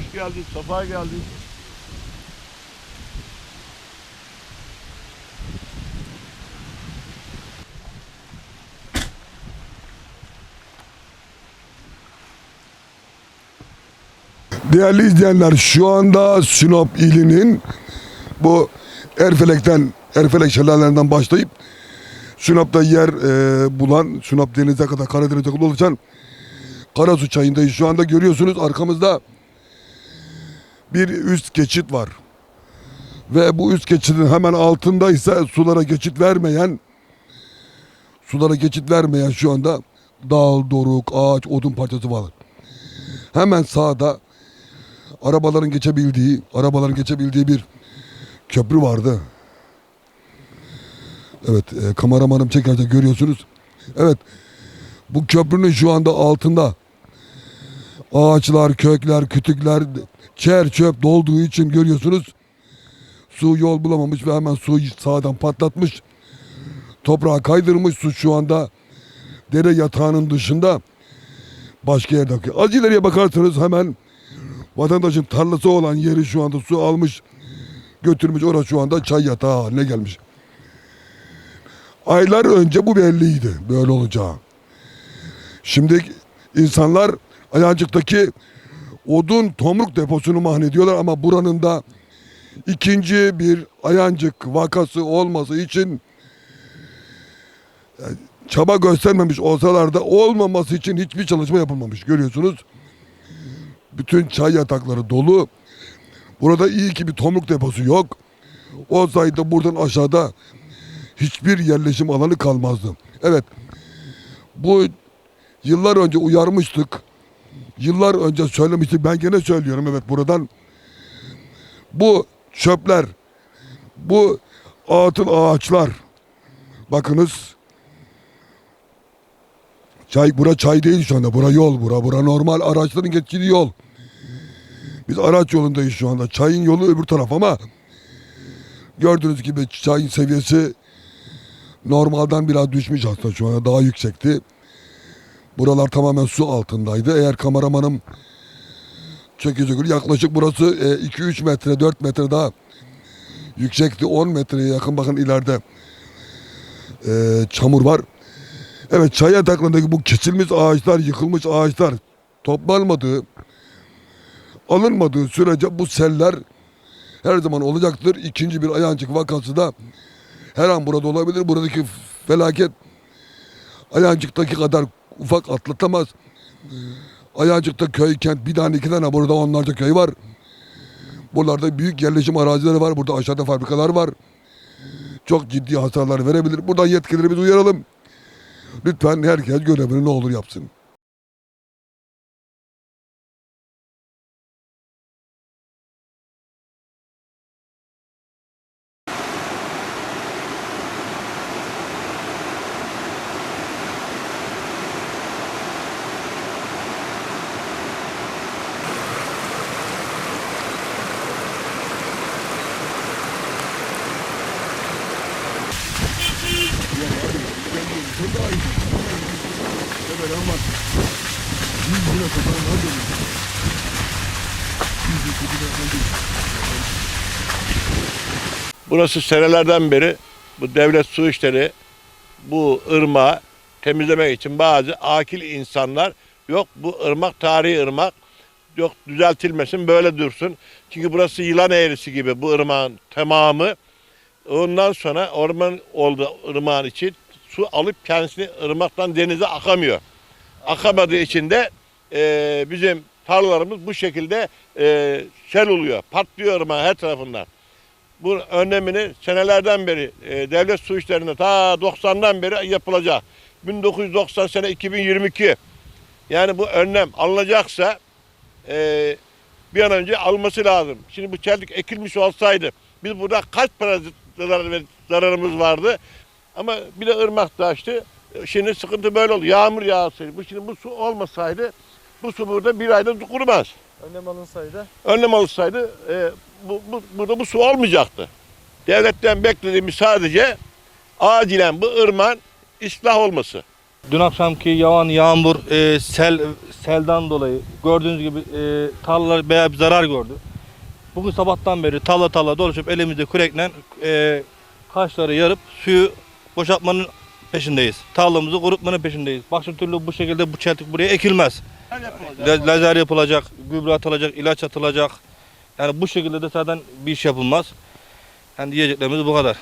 Hoş geldin, safa geldin. Değerli izleyenler şu anda Sinop ilinin bu Erfelek'ten Erfelek şelalelerinden başlayıp Sinop'ta yer e, bulan Sinop denize kadar Karadeniz'e kadar ulaşan Karasu çayındayız. Şu anda görüyorsunuz arkamızda bir üst geçit var. Ve bu üst geçidin hemen altında ise sulara geçit vermeyen sulara geçit vermeyen şu anda dal, doruk, ağaç, odun parçası var. Hemen sağda arabaların geçebildiği, arabaların geçebildiği bir köprü vardı. Evet, e, kameramanım çekerse görüyorsunuz. Evet, bu köprünün şu anda altında ağaçlar, kökler, kütükler, çer çöp dolduğu için görüyorsunuz. Su yol bulamamış ve hemen suyu sağdan patlatmış. Toprağı kaydırmış su şu anda dere yatağının dışında başka yerde akıyor. Az ileriye bakarsanız hemen vatandaşın tarlası olan yeri şu anda su almış götürmüş orası şu anda çay yatağı haline gelmiş. Aylar önce bu belliydi böyle olacağı. Şimdi insanlar Ayancık'taki odun tomruk deposunu mahnediyorlar ama buranın da ikinci bir Ayancık vakası olması için yani çaba göstermemiş olsalar da olmaması için hiçbir çalışma yapılmamış görüyorsunuz. Bütün çay yatakları dolu. Burada iyi ki bir tomruk deposu yok. Olsaydı buradan aşağıda hiçbir yerleşim alanı kalmazdı. Evet. Bu yıllar önce uyarmıştık. Yıllar önce söylemiştik. Ben gene söylüyorum evet buradan. Bu çöpler, bu atıl ağaçlar. Bakınız. Çay, bura çay değil şu anda. Bura yol, bura. Bura normal araçların geçtiği yol. Biz araç yolundayız şu anda. Çayın yolu öbür taraf ama gördüğünüz gibi çayın seviyesi normalden biraz düşmüş aslında şu anda daha yüksekti. Buralar tamamen su altındaydı. Eğer kameramanım çekecek yaklaşık burası 2-3 metre 4 metre daha yüksekti. 10 metreye yakın bakın ileride e, çamur var. Evet çay yataklarındaki bu kesilmiş ağaçlar, yıkılmış ağaçlar toplanmadığı, alınmadığı sürece bu seller her zaman olacaktır. İkinci bir Ayancık vakası da her an burada olabilir. Buradaki felaket Ayancık'taki kadar ufak atlatamaz. Ayancık'ta köy, kent bir tane iki tane burada onlarca köy var. Buralarda büyük yerleşim arazileri var. Burada aşağıda fabrikalar var. Çok ciddi hasarlar verebilir. Buradan yetkililerimizi uyaralım. Lütfen herkes görevini ne olur yapsın. Burası senelerden beri bu devlet su işleri bu ırmağı temizlemek için bazı akil insanlar yok bu ırmak tarihi ırmak yok düzeltilmesin böyle dursun. Çünkü burası yılan eğrisi gibi bu ırmağın tamamı. Ondan sonra orman oldu ırmağın için su alıp kendisini ırmaktan denize akamıyor. Akamadığı için de e, bizim tarlalarımız bu şekilde e, sel oluyor. Patlıyor ırmağın her tarafından. Bu önlemini senelerden beri e, devlet su işlerinde ta 90'dan beri yapılacak. 1990 sene 2022. Yani bu önlem alınacaksa e, bir an önce alması lazım. Şimdi bu çeltik ekilmiş olsaydı biz burada kaç para zarar- zararımız vardı. Ama bir de ırmak taştı. Şimdi sıkıntı böyle oldu. Yağmur yağsaydı. Bu şimdi bu su olmasaydı bu su burada bir ayda kurumaz Önlem alınsaydı. önlem alınsaydı e, bu, bu, burada bu su olmayacaktı. Devletten beklediğimiz sadece acilen bu ırman ıslah olması. Dün akşamki yağan yağmur, e, sel selden dolayı gördüğünüz gibi e, tarlalar bayağı bir zarar gördü. Bugün sabahtan beri talla talla dolaşıp elimizde kürekle e, kaşları yarıp suyu boşaltmanın peşindeyiz. Tarlamızı kurutmanın peşindeyiz. Başka türlü bu şekilde bu çeltik buraya ekilmez. La- Lazer yapılacak, gübre atılacak, ilaç atılacak. Yani bu şekilde de zaten bir iş yapılmaz. Yani diyeceklerimiz bu kadar.